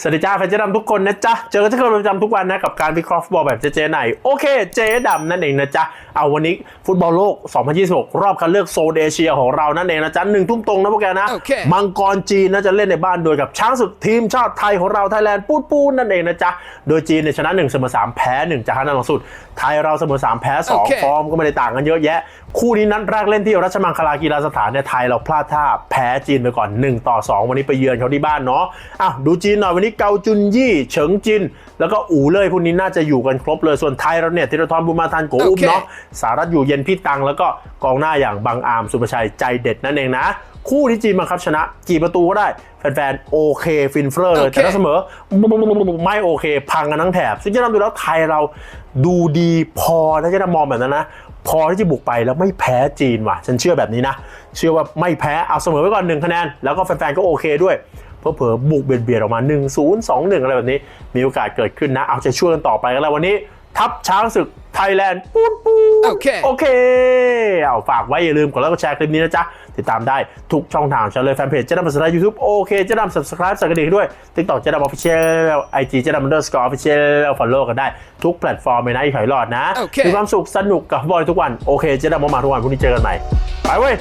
สวัสดีจ้าแฟนเจ๊ดำทุกคนนะจ๊ะ เจอกันที่เคยประจำทุกวันนะ กับการวิเคราะห์ฟุตบอลแบบเจ๊ๆไหน โอเค เจ๊ดำนั่นเองนะจ๊ะ เอาวันนี้ฟุตบอลโลก 2026 รอบคัดเลือกโซนเอเชียของเรานั่นเองนะจ๊ะหนึ่งทุ่มตรงนะพวกแกนะโอเคมังกรจีนนะจะเล่นในบ้านโดยกับช้างศึกทีมชาติไทยของเราไทยแลนด์ปูดปูนนั่นเองนะจ๊ะ โดยจีนเนี่ยชนะ1เสมอ3แพ้1จากฮันนันหลังสุด ไทยเราเสมอ3แพ้โอเค2ฟอร์มก็ไม่ได้ต่างกันเยอะแยะ คู่นี้นัดแรกเล่นที่รัชมังคลากีฬาสถานเนี่ยไทยเราพลาดท่าแพ้จีนไปก่อน1ต่อ2วันนี้ไปเยือนเขาที่บ้านเนาะอ้าวดูจีนหน่อยวันนี้เกาจุนยี่ เฉิงจิน แล้วก็อู่เลยพวกนี้น่าจะอยู่กันครบเลยส่วนไทยเราเนี่ยธีรทรบุญมาทันโกอุ้มโอเคเนาะสารัตอยู่เย็นพี่ตัง แล้วก็กองหน้าอย่างบังอาร์มสุประชัยใจเด็ดนั่นเองนะ คู่ที่จีนบังคับชนะกี่ประตูก็ได้ แฟนๆโอเคฟินเฟอร์เลยโอเคแต่ถ้าเสมอไม่โอเค พังกันทั้งแถบ ซึ่งจะนำดูแล้วไทยเราดูดีพอถ้าจะมองแบบนั้นนะพอที่จะบุกไปแล้วไม่แพ้จีนว่ะ ฉันเชื่อแบบนี้นะ เชื่อว่าไม่แพ้เอาเสมอไว้ก่อนหนึ่งคะแนน แล้วก็แฟนๆก็โอเคด้วย เพอเผลอๆบุกเบียดเบียดออกมา 1 0 2 1 อะไรแบบนี้ มีโอกาสเกิดขึ้นนะ เอาใจช่วยกันต่อไปกันแล้ววันนี้ ทัพช้างศึกไทยแลนด์ปูนปูนโอเคโอเค เอาฝากไว้อย่าลืมกดไลค์กดแชร์คลิปนี้นะจ๊ะ ติดตามได้ทุกช่องทางฉันเลยแฟนเพจเจ๊ดำภาษายูทูบโอเคเจ๊ดำ subscribe สั่นกระดิ่งให้ด้วย TikTok เจ๊ดำ official IG เจ๊ดำ underscore official follow กันได้ทุกแพลตฟอร์มเลยนะอีกหอยหลอดนะโอเคมีความสุขสนุกกับบอลทุกวันโอเคเจ๊ดำมามาทุกวันพรุ่งนี้เจอกันใหม่ไปเว้ย